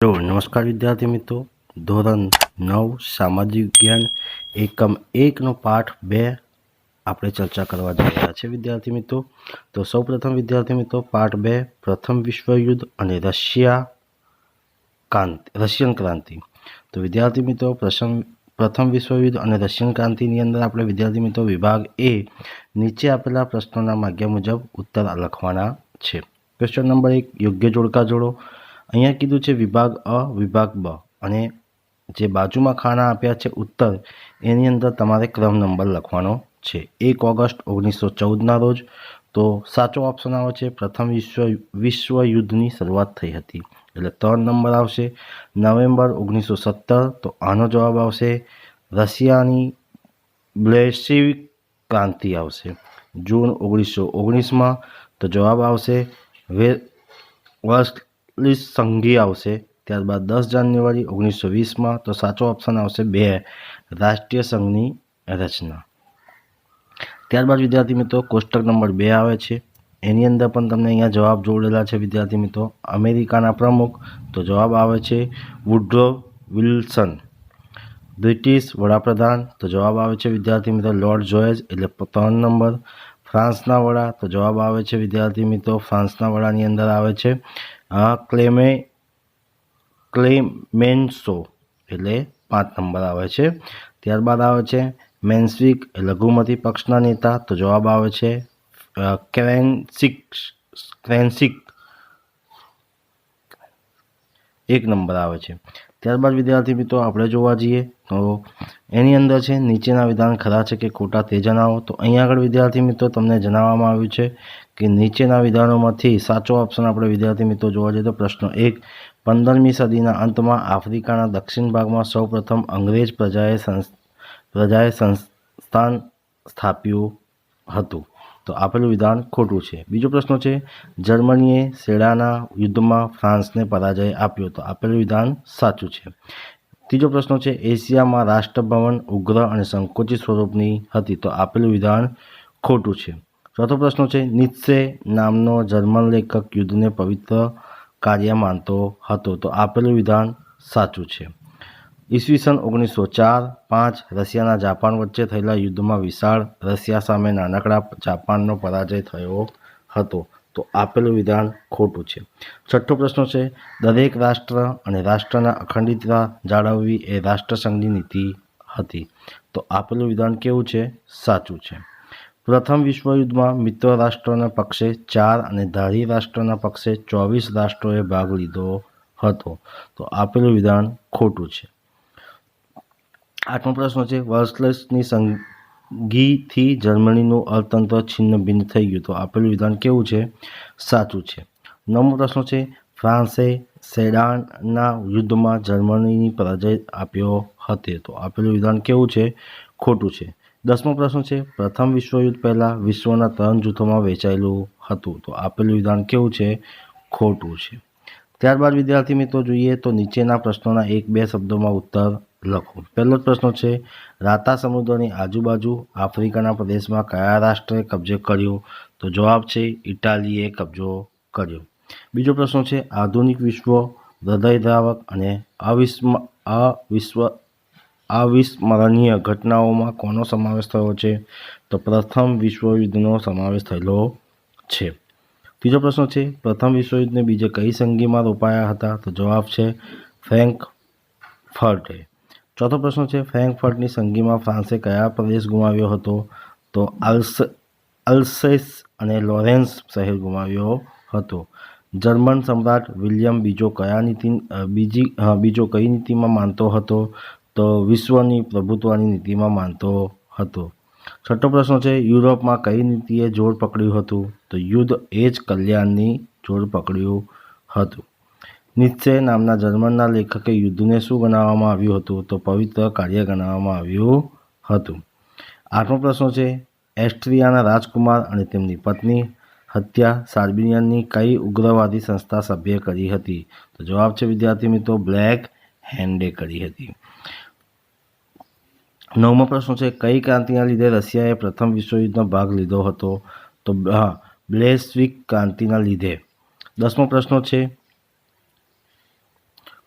તો નમસ્કાર વિદ્યાર્થી મિત્રો. ધોરણ નવ, સામાજિક વિજ્ઞાન એકમ એકનો પાઠ બે આપણે ચર્ચા કરવા જઈ રહ્યા છે વિદ્યાર્થી મિત્રો. તો સૌપ્રથમ વિદ્યાર્થી મિત્રો, પાઠ બે, પ્રથમ વિશ્વયુદ્ધ અને રશિયા ક્રાંતિ, રશિયન ક્રાંતિ. તો વિદ્યાર્થી મિત્રો, પ્રથમ પ્રથમ વિશ્વયુદ્ધ અને રશિયન ક્રાંતિની અંદર આપણે વિદ્યાર્થી મિત્રો, વિભાગ એ નીચે આપેલા પ્રશ્નોના માગ્યા મુજબ ઉત્તર લખવાના છે. ક્વેશ્ચન નંબર એક, યોગ્ય જોડકા જોડો. અહીંયા કીધું છે વિભાગ અ, વિભાગ બ. અને જે બાજુમાં ખાના આપ્યા છે ઉત્તર, એની અંદર તમારે ક્રમ નંબર લખવાનો છે. એક ઓગસ્ટ ઓગણીસો ચૌદના રોજ તો સાચો ઓપ્શન આવે છે. પ્રથમ વિશ્વ વિશ્વ યુદ્ધની શરૂઆત થઈ હતી. એટલે ત્રણ નંબર આવશે. નવેમ્બર ઓગણીસો સત્તર તો આનો જવાબ આવશે. રશિયાની બ્લેશિવિક ક્રાંતિ આવશે. જૂન ઓગણીસો ઓગણીસમાં તો જવાબ આવશે. વે વર્ષલિસ સંઘી આવશે. ત્યારબાદ દસ જાન્યુઆરી ઓગણીસો વીસમાં તો સાચો ઓપ્શન આવશે બે, રાષ્ટ્રીય સંઘની રચના. ત્યારબાદ વિદ્યાર્થી મિત્રો, કોષ્ટક નંબર બે આવે છે. એની અંદર પણ તમને અહીંયા જવાબ જોડેલા છે વિદ્યાર્થી મિત્રો. અમેરિકાના પ્રમુખ, તો જવાબ આવે છે વુડ્રો વિલ્સન. બ્રિટિશ વડાપ્રધાન, તો જવાબ આવે છે વિદ્યાર્થી મિત્રો લોર્ડ જોએજ એટલે ત્રણ નંબર. ફ્રાન્સના વડા, તો જવાબ આવે છે વિદ્યાર્થી મિત્રો ફ્રાન્સના વડાની અંદર આવે છે. ક્લેમે ક્લેમેન્સો એટલે પાંચ નંબર આવે છે. ત્યારબાદ આવે છે મેન્સવિક લઘુમતી પક્ષના નેતા. તો જવાબ આવે છે ક્રેન્સિક ક્રેન્સિક. એક નંબર આવે છે. ત્યારબાદ વિદ્યાર્થી મિત્રો આપણે જોવા જઈએ તો એની અંદર છે, નીચેના વિધાન ખરા છે કે ખોટા તે જણાવો. તો અહીં આગળ વિદ્યાર્થી મિત્રો તમને જણાવવામાં આવ્યું છે કે નીચેના વિધાનોમાંથી સાચો ઓપ્શન આપણે વિદ્યાર્થી મિત્રો જોવા જઈએ તો પ્રશ્ન એક, પંદરમી સદીના અંતમાં આફ્રિકાના દક્ષિણ ભાગમાં સૌપ્રથમ અંગ્રેજ પ્રજાએ પ્રજાએ સંસ્થાન સ્થાપ્યું હતું. તો આપેલું વિધાન ખોટું છે. બીજો પ્રશ્ન છે, જર્મનીએ સેડાના યુદ્ધમાં ફ્રાન્સને પરાજય આપ્યો તો આપેલું વિધાન સાચું છે. ત્રીજો પ્રશ્ન છે, એશિયામાં રાષ્ટ્રભવન ઉગ્ર અને સંકોચિત સ્વરૂપની હતી તો આપેલું વિધાન ખોટું છે. ચોથો પ્રશ્ન છે, નિત્સે નામનો જર્મન લેખક યુદ્ધને પવિત્ર કાર્ય માનતો હતો તો આપેલું વિધાન સાચું છે. ઈસવીસન ઓગણીસો ચાર, પાંચ રશિયાના જાપાન વચ્ચે થયેલા યુદ્ધમાં વિશાળ રશિયા સામે નાનકડા જાપાનનો પરાજય થયો હતો. તો આપેલું વિધાન ખોટું છે. છઠ્ઠો પ્રશ્ન છે, દરેક રાષ્ટ્ર અને રાષ્ટ્રના અખંડિતતા જાળવવી એ રાષ્ટ્રસંઘની નીતિ હતી. તો આપેલું વિધાન કેવું છે? સાચું છે. પ્રથમ વિશ્વયુદ્ધમાં મિત્ર રાષ્ટ્રોના પક્ષે ચાર અને ધારી રાષ્ટ્રના પક્ષે ચોવીસ રાષ્ટ્રોએ ભાગ લીધો હતો. તો આપેલું વિધાન ખોટું છે. આઠમો પ્રશ્ન છે વર્સલેસની સંઘીથી જર્મનીનું અર્થતંત્ર છિન્ન ભિન્ન થઈ ગયું. તો આપેલું વિધાન કેવું છે? સાચું છે. નવમો પ્રશ્ન છે, ફ્રાન્સે સેડાનના યુદ્ધમાં જર્મનીની પરાજય આપ્યો હતો. તો આપેલું વિધાન કેવું છે? ખોટું છે. દસમો પ્રશ્ન છે, પ્રથમ વિશ્વયુદ્ધ પહેલાં વિશ્વના ત્રણ જૂથોમાં વહેંચાયેલું હતું. તો આપેલું વિધાન કેવું છે? ખોટું છે. ત્યારબાદ વિદ્યાર્થી મિત્રો જોઈએ તો નીચેના પ્રશ્નોના એક બે શબ્દોમાં ઉત્તર લખો. પહેલો પ્રશ્ન છે, રાતા સમુદ્રની આજુબાજુ આફ્રિકાના પ્રદેશમાં કયા રાષ્ટ્રે કબજે કર્યો? તો જવાબ છે, ઇટાલીએ કબજો કર્યો. બીજો પ્રશ્ન છે, આધુનિક વિશ્વ હૃદયદ્રાવક અને અવિસ્મ અવિશ્વ અવિસ્મરણીય ઘટનાઓમાં કોનો સમાવેશ થયો છે? તો પ્રથમ વિશ્વયુદ્ધનો સમાવેશ થયેલો છે. ત્રીજો પ્રશ્ન છે, પ્રથમ વિશ્વયુદ્ધને બીજે કઈ સંગીમાં રોપાયા હતા? તો જવાબ છે, ફ્રેન્ક ફર્ટે. ચોથો પ્રશ્ન છે, ફ્રેન્કફર્ટની સંધિમાં ફ્રાન્સે કયા પ્રદેશ ગુમાવ્યો હતો? તો આલ્સ અલ્સેસ અને લોરેન્સ શહેર ગુમાવ્યો હતો. જર્મન સમ્રાટ વિલિયમ બીજો કયા નીતિ બીજી બીજો કઈ નીતિમાં માનતો હતો? તો વિશ્વની પ્રભુત્વની નીતિમાં માનતો હતો. છઠ્ઠો પ્રશ્ન છે, યુરોપમાં કઈ નીતિએ જોર પકડ્યું હતું? તો યુદ્ધ એ જ કલ્યાણની જોર પકડ્યું હતું. નિત્સે નામના જર્મનના લેખકે યુદ્ધને શું ગણાવવામાં આવ્યું હતું? તો પવિત્ર કાર્ય ગણાવવામાં આવ્યું હતું. આઠમો પ્રશ્ન છે, એસ્ટ્રિયાના રાજકુમાર અને તેમની પત્ની હત્યા સાર્બિનિયનની કઈ ઉગ્રવાદી સંસ્થા સભ્યે કરી હતી? તો જવાબ છે, વિદ્યાર્થી મિત્રો, બ્લેક હેન્ડે કરી હતી. નવમો પ્રશ્ન છે, કઈ ક્રાંતિના લીધે રશિયાએ પ્રથમ વિશ્વયુદ્ધમાં ભાગ લીધો હતો? તો, હા, બ્લેસ્વિક ક્રાંતિના લીધે. દસમો પ્રશ્ન છે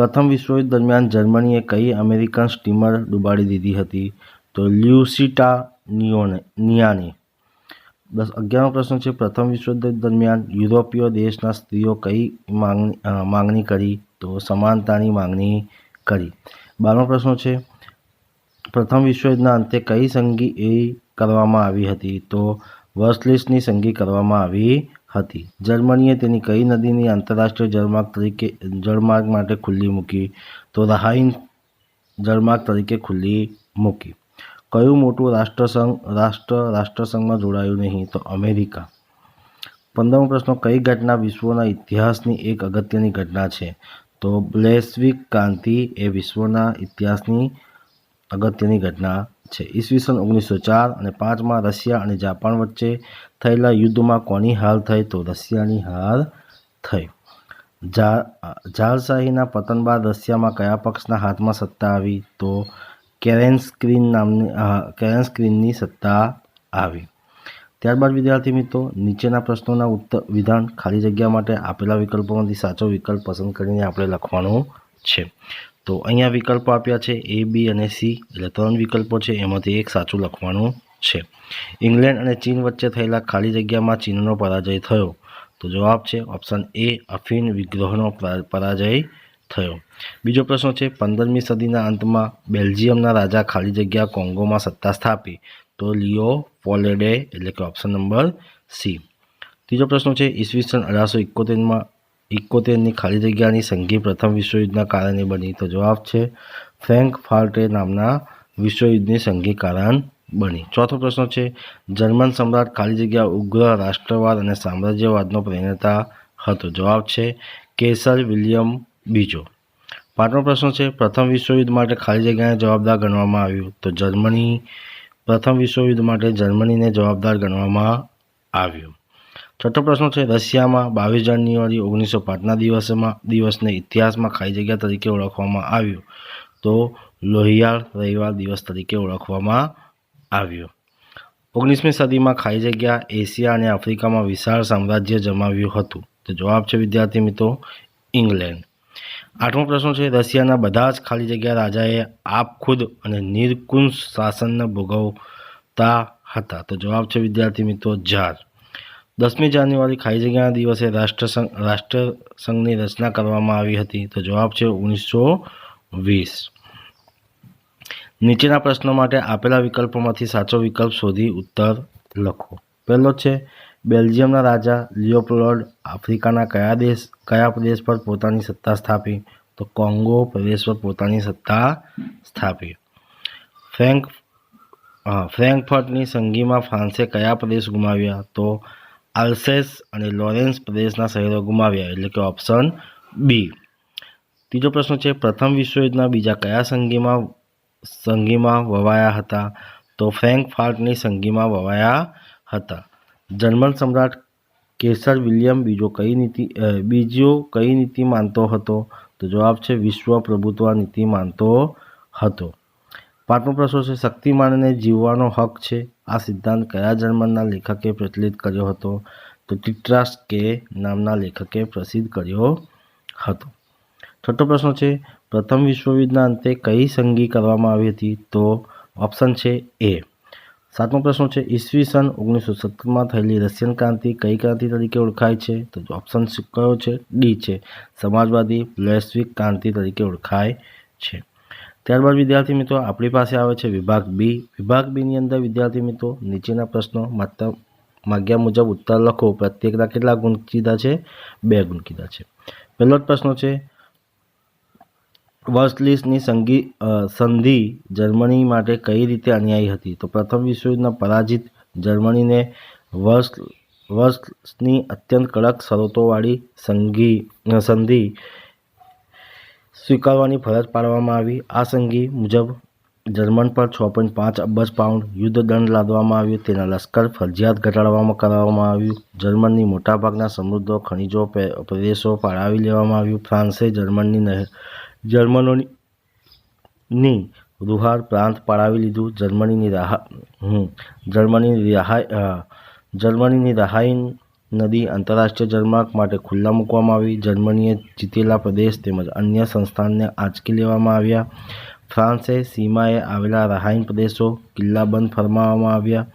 પ્રથમ વિશ્વયુદ્ધ દરમિયાન જર્મનીએ કઈ અમેરિકન સ્ટીમર ડૂબાડી દીધી હતી? તો લ્યુસિટા નિયોને નિયાની. દસ, અગિયારમો પ્રશ્ન છે, પ્રથમ વિશ્વયુદ્ધ દરમિયાન યુરોપીય દેશના સ્ત્રીઓ કઈ માંગણી માંગણી કરી? તો સમાનતાની માંગણી કરી. બારમો પ્રશ્ન છે, પ્રથમ વિશ્વયુદ્ધના અંતે કઈ સંધિ એ કરવામાં આવી હતી? તો વર્સલિસની સંધિ કરવામાં આવી હતી. જર્મનીએ તેની કઈ નદીની આંતરરાષ્ટ્રીય જળમાર્ગ તરીકે, જળમાર્ગ માટે ખુલ્લી મૂકી તો રહાઈન જળમાર્ગ તરીકે ખુલ્લી મૂકી. કયું મોટું રાષ્ટ્રસંઘ, રાષ્ટ્ર, રાષ્ટ્રસંઘમાં જોડાયું નહીં તો અમેરિકા? પંદરમો પ્રશ્ન, કઈ ઘટના વિશ્વના ઇતિહાસની એક અગત્યની ઘટના છે? તો વૈશ્વિક ક્રાંતિ એ વિશ્વના ઇતિહાસની અગત્યની ઘટના છે. ઈસવીસન ઓગણીસો ચાર અને પાંચમાં રશિયા અને જાપાન વચ્ચે થયેલા યુદ્ધમાં કોની હાર થઈ તો રશિયાની હાર થઈ. જા ઝારશાહીના પતન બાદ રશિયામાં કયા પક્ષના હાથમાં સત્તા આવી તો કેરેન્સ્ક્રીન નામની કેરેન્સ્ક્રીનની સત્તા આવી. ત્યારબાદ વિદ્યાર્થી મિત્રો, નીચેના પ્રશ્નોના ઉત્તર, વિધાન ખાલી જગ્યા માટે આપેલા વિકલ્પોમાંથી સાચો વિકલ્પ પસંદ કરીને આપણે લખવાનું છે. તો અહીંયા વિકલ્પો આપ્યા છે એ બી અને સી એટલે ત્રણ વિકલ્પો છે. એમાંથી એક સાચું લખવાનું છે. ઇંગ્લેન્ડ અને ચીન વચ્ચે થયેલા ખાલી જગ્યામાં ચીનનો પરાજય થયો. તો જવાબ છે ઓપ્શન એ અફીન વિગ્રહનો પરાજય થયો. બીજો પ્રશ્ન છે, પંદરમી સદીના અંતમાં બેલ્જિયમના રાજા ખાલી જગ્યા કોંગોમાં સત્તા સ્થાપી. તો લિયો પોલેડે, એટલે કે ઓપ્શન નંબર સી ત્રીજો પ્રશ્ન છે, ઈસવીસન અઢારસો ઇકોતેરમાં ઇકોતેરની ખાલી જગ્યાની સંધિ પ્રથમ વિશ્વયુદ્ધના કારણે બની. તો જવાબ છે ફ્રેન્ક ફાર્ટે નામના વિશ્વયુદ્ધની સંધિ કારણ બની. ચોથો પ્રશ્ન છે જર્મન સમ્રાટ ખાલી જગ્યા ઉગ્ર રાષ્ટ્રવાદ અને સામ્રાજ્યવાદનો પ્રેરણા હતો. જવાબ છે કેસર વિલિયમ બીજો. પાંચમો પ્રશ્ન છે પ્રથમ વિશ્વયુદ્ધ માટે ખાલી જગ્યાને જવાબદાર ગણવામાં આવ્યું. તો જર્મની પ્રથમ વિશ્વયુદ્ધ માટે જર્મનીને જવાબદાર ગણવામાં આવ્યું. છઠ્ઠો પ્રશ્ન છે, રશિયામાં બાવીસ જાન્યુઆરી ઓગણીસો પાંચના દિવસમાં, દિવસને ઇતિહાસમાં ખાઈ જગ્યા તરીકે ઓળખવામાં આવ્યું. તો લોહિયાળ રવિવાર દિવસ તરીકે ઓળખવામાં આવ્યો. ઓગણીસમી સદીમાં ખાઈ જગ્યા એશિયા અને આફ્રિકામાં વિશાળ સામ્રાજ્ય જમાવ્યું હતું. તો જવાબ છે, વિદ્યાર્થી મિત્રો, ઇંગ્લેન્ડ. આઠમો પ્રશ્ન છે, રશિયાના બધા જ ખાલી જગ્યા રાજાએ આપખુદ અને નિરકુંશ શાસનને ભોગવતા હતા. તો જવાબ છે, વિદ્યાર્થી મિત્રો જાર દસમી જાન્યુઆરી ખાલી જગ્યાના દિવસે રાષ્ટ્રસંઘ, રાષ્ટ્રસંઘની રચના કરવામાં આવી હતી. તો જવાબ છે ઓગણીસો વીસ. નીચેના પ્રશ્નો માટે આપેલા વિકલ્પોમાંથી સાચો વિકલ્પ શોધી ઉત્તર લખો. પહેલો છે, બેલ્જિયમના રાજા લિયોપ્લોડ આફ્રિકાના કયા દેશ, કયા પ્રદેશ પર પોતાની સત્તા સ્થાપી? તો કોંગો પ્રદેશ પર પોતાની સત્તા સ્થાપી. ફ્રેન્ક ફ્રેન્કફર્ટની સંઘીમાં ફ્રાન્સે કયા પ્રદેશ ગુમાવ્યા? તો આલ્સેસ અને લોરેન્સ પ્રદેશના શહેરો ગુમાવ્યા એટલે કે ઓપ્શન બી ત્રીજો પ્રશ્ન છે, પ્રથમ વિશ્વયુદ્ધના બીજા કયા સંઘીમાં સંઘીમાં વવાયા હતા? તો ફ્રેન્કફર્ટની સંઘીમાં વવાયા હતા. જર્મન સમ્રાટ કેસર વિલિયમ બીજો કઈ નીતિ બીજો કઈ નીતિ માનતો હતો? તો જવાબ છે, વિશ્વ પ્રભુત્વ નીતિ માનતો હતો. પાંચમો પ્રશ્ન છે, શક્તિમાનને જીવવાનો હક છે? આ સિદ્ધાંત કયા જર્મનના લેખકે પ્રચલિત કર્યો હતો? તો ટિટ્રાસ કે નામના લેખકે પ્રસિદ્ધ કર્યો હતો. છઠ્ઠો પ્રશ્ન છે, પ્રથમ વિશ્વયુદ્ધના અંતે કઈ સંધિ કરવામાં આવી હતી? તો ઓપ્શન છે એ. સાતમો પ્રશ્ન છે ઈસવીસન ઓગણીસો સત્તરમાં થયેલી રશિયન ક્રાંતિ કઈ ક્રાંતિ તરીકે ઓળખાય છે? તો ઓપ્શન કયો છે? ડી છે. સમાજવાદી, વૈશ્વિક ક્રાંતિ તરીકે ઓળખાય છે. ત્યારબાદ વિદ્યાર્થી મિત્રો આપણી પાસે આવે છે વિભાગ બી. વિભાગ બીની અંદર વિદ્યાર્થી મિત્રો નીચેના પ્રશ્નો માત્ર માગ્યા મુજબ ઉત્તર લખો. પ્રત્યેકના કેટલા ગુણ કીધા છે? બે ગુણ કીધા છે. પહેલો જ પ્રશ્ન છે, વર્સલિસની સંધિ સંધિ જર્મની માટે કઈ રીતે અન્યાયી હતી? તો પ્રથમ વિશ્વયુદ્ધના પરાજિત જર્મનીને વર્ષ વર્ષની અત્યંત કડક શરતોવાળી સંઘી સંધિ સ્વીકારવાની ફરજ પાડવામાં આવી. આ સંધિ મુજબ જર્મન પર છ પોઈન્ટ પાંચ અબજ પાઉન્ડ યુદ્ધ દંડ લાદવામાં આવ્યો. તેના લશ્કર ફરજિયાત ઘટાડવામાં કરવામાં આવ્યું. જર્મનની મોટાભાગના સમૃદ્ધ ખનિજો પ્રદેશો ફાળવી લેવામાં આવ્યું. ફ્રાન્સે જર્મનની નહેર, જર્મનોની ની રુહાર પ્રાંત પાળાવી લીધું. જર્મનીની રાહ જર્મનીની રિહાઈ જર્મનીની રાહાઈન નદી આંતરરાષ્ટ્રીય જળમાર્ગ માટે ખુલ્લા મૂકવામાં આવી. જર્મનીએ જીતેલા પ્રદેશ તેમજ અન્ય સંસ્થાનને આંચકી લેવામાં આવ્યા. ફ્રાન્સે સીમાએ આવેલા રહાઈન પ્રદેશો કિલ્લાબંધ ફરમાવવામાં આવ્યા.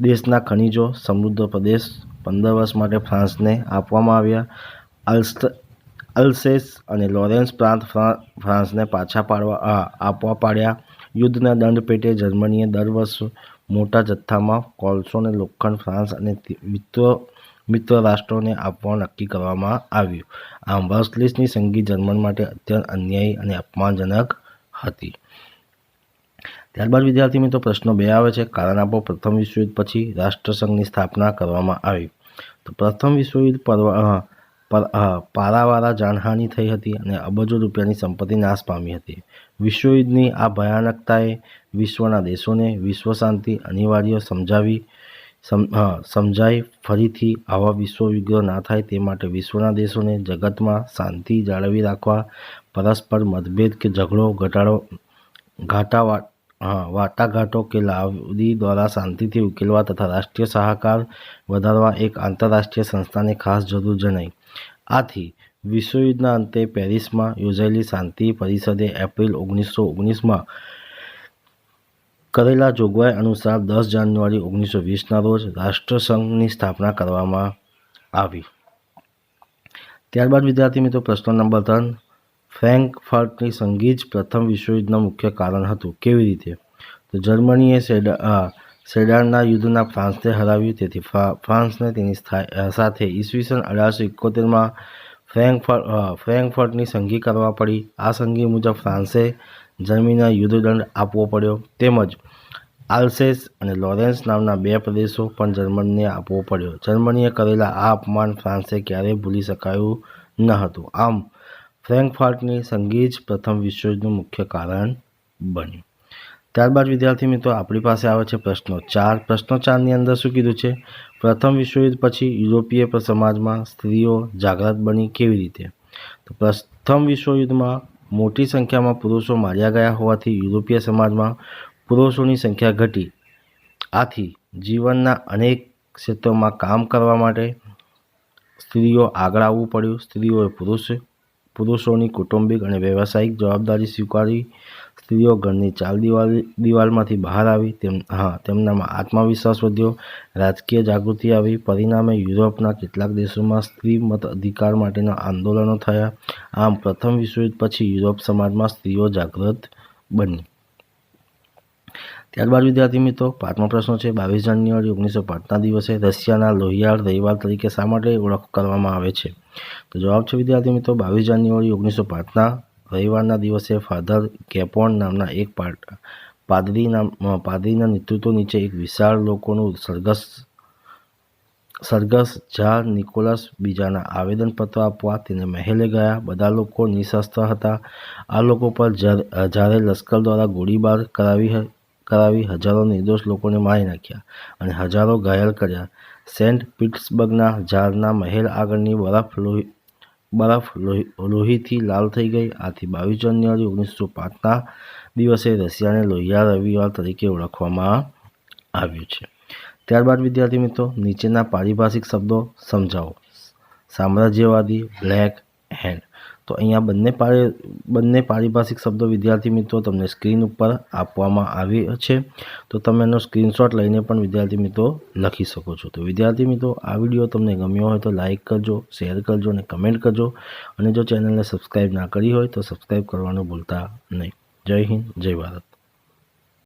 દેશના ખનિજો સમૃદ્ધ પ્રદેશ પંદર વર્ષ માટે ફ્રાન્સને આપવામાં આવ્યા. અલ્સ્ટ, અલ્સેસ અને લોરેન્સ પ્રાંત ફ્રા- ફ્રાન્સને પાછા પાડવા આપવા પાડ્યા. યુદ્ધના દંડ પેટે જર્મનીએ દર વર્ષ મોટા જથ્થામાં કોલસો અને લોખંડ ફ્રાન્સ અને મિત્રો મિત્ર રાષ્ટ્રોને આપવાનું નક્કી કરવામાં આવ્યું. આમ વર્સલિસની સંગીત જર્મન માટે અત્યંત અન્યાયી અને અપમાનજનક હતી. ત્યારબાદ વિદ્યાર્થી મિત્રો, પ્રશ્નો બે આવે છે. કારણ આપો, પ્રથમ વિશ્વયુદ્ધ પછી રાષ્ટ્રસંઘની સ્થાપના કરવામાં આવી. તો પ્રથમ વિશ્વયુદ્ધ પર્વ પર પારાવાળા જાનહાનિ થઈ હતી અને અબજો રૂપિયાની સંપત્તિ નાશ પામી હતી. વિશ્વયુદ્ધની આ ભયાનકતાએ વિશ્વના દેશોને વિશ્વ શાંતિ અનિવાર્ય સમજાવી સમ અ, સમજાઈ ફરીથી આવા વિશ્વયુદ્ધો ના થાય તે માટે વિશ્વના દેશોને જગતમાં શાંતિ જાળવી રાખવા પરસ્પર મતભેદ કે ઝઘડો ઘટાડો ઘાટા વાટાઘાટો કે લાવડી દ્વારા શાંતિથી ઉકેલવા તથા રાષ્ટ્રીય સહકાર વધારવા એક આંતરરાષ્ટ્રીય સંસ્થાને ખાસ જરૂર જણાઈ આથી વિશ્વયુદ્ધના અંતે પેરિસમાં યોજાયેલી શાંતિ પરિષદે એપ્રિલ ઓગણીસો ઓગણીસમાં કરેલા જોગવાઈ અનુસાર દસ જાન્યુઆરી ઓગણીસો વીસના રોજ રાષ્ટ્રસંઘની સ્થાપના કરવામાં આવી. ત્યારબાદ વિદ્યાર્થી મિત્રો પ્રશ્ન નંબર ત્રણ ફ્રેન્કફર્ટની સંગીત પ્રથમ વિશ્વયુદ્ધનું મુખ્ય કારણ હતું કેવી રીતે? તો જર્મનીએ સેડા સેડાનના યુદ્ધના ફ્રાન્સને હરાવ્યું, તેથી ફ્રાન્સને તેની સ્થા- ઈસવીસન અઢારસો એકોતેરમાં ફ્રેન્કફર્ટ ફ્રેન્કફર્ટની સંઘી કરવા પડી. આ સંઘી મુજબ ફ્રાન્સે જર્મનીને યુદ્ધદંડ આપવો પડ્યો. તેમજ આલ્સેસ અને લોરેન્સ નામના બે પ્રદેશો પણ જર્મનીને આપવો પડ્યો. જર્મનીએ કરેલા આ અપમાન ફ્રાન્સે ક્યારેય ભૂલી શકાયું ન હતું. આમ, ફ્રેન્કફર્ટની સંગીત પ્રથમ વિશ્વયુદ્ધનું મુખ્ય કારણ બન્યું. ત્યારબાદ વિદ્યાર્થી મિત્રો, આપણી પાસે આવે છે પ્રશ્નો ચાર. પ્રશ્નો ચારની અંદર શું કીધું છે? પ્રથમ વિશ્વયુદ્ધ પછી યુરોપીય સમાજમાં સ્ત્રીઓ જાગૃત બની કેવી રીતે? તો પ્રથમ વિશ્વયુદ્ધમાં મોટી સંખ્યામાં પુરુષો માર્યા ગયા હોવાથી યુરોપીય સમાજમાં પુરુષોની સંખ્યા ઘટી. આથી જીવનના અનેક ક્ષેત્રોમાં કામ કરવા માટે સ્ત્રીઓ આગળ આવવું પડ્યું. સ્ત્રીઓએ પુરુષ, પુરુષોની કૌટુંબિક અને વ્યવસાયિક જવાબદારી સ્વીકારી. સ્ત્રીઓ ઘરની ચાલ દિવાલ, દિવાલમાંથી બહાર આવી, તેમ, હા, તેમનામાં આત્મવિશ્વાસ વધ્યો, રાજકીય જાગૃતિ આવી. પરિણામે યુરોપના કેટલાક દેશોમાં સ્ત્રી મત અધિકાર માટેના આંદોલનો થયા. આમ, પ્રથમ વિશ્વયુદ્ધ પછી યુરોપ સમાજમાં સ્ત્રીઓ જાગૃત બની. ત્યારબાદ, વિદ્યાર્થી મિત્રો, પાંચમો પ્રશ્ન છે, બાવીસ જાન્યુઆરી ઓગણીસો પાંચના દિવસે રશિયાના લોહિયાળ રવિવાર તરીકે શા માટે ઓળખ કરવામાં આવે છે? તો જવાબ છે, વિદ્યાર્થી મિત્રો, બાવીસ જાન્યુઆરી ઓગણીસો પાંચના રવિવારના દિવસે ફાધર કેપોન નામના એક પા- પાદરી પાદરીના નેતૃત્વ નીચે એક વિશાળ લોકોનું સરઘસ સરઘસ જા નિકોલસ બીજાના આવેદનપત્ર આપવા તેને મહેલે ગયા. બધા લોકો નિશસ્ત્ર હતા. આ લોકો પર જ્યારે લશ્કર દ્વારા ગોળીબાર કરાવી કરાવી હજારો નિર્દોષ લોકોને મારી નાખ્યા અને હજારો ઘાયલ કર્યા. સેન્ટ પીટ્સબર્ગના ઝારના મહેલ આગળની બરફ લોહી બરફ લોહી, લોહીથી લાલ થઈ ગઈ. આથી બાવીસ જાન્યુઆરી ઓગણીસો પાંચના દિવસે રશિયાને લોહિયા રવિવાર તરીકે ઓળખવામાં આવ્યું છે. ત્યારબાદ, વિદ્યાર્થી મિત્રો, નીચેના પારિભાષિક શબ્દો સમજાવો. સામ્રાજ્યવાદી, બ્લેક હેન્ડ. તો અહીંયા બંને પારી, બંને પારિભાષિક શબ્દો વિદ્યાર્થી મિત્રો તમને સ્ક્રીન ઉપર આપવામાં આવી છે. તો તમે એનો સ્ક્રીનશોટ લઈને પણ વિદ્યાર્થી મિત્રો લખી શકો છો. તો વિદ્યાર્થી મિત્રો, આ વીડિયો તમને ગમ્યો હોય તો લાઇક કરજો, શેર કરજો અને કમેન્ટ કરજો. અને જો ચેનલને સબસ્ક્રાઈબ ના કરી હોય તો સબસ્ક્રાઈબ કરવાનું ભૂલતા નહીં. જય હિન્દ, જય ભારત.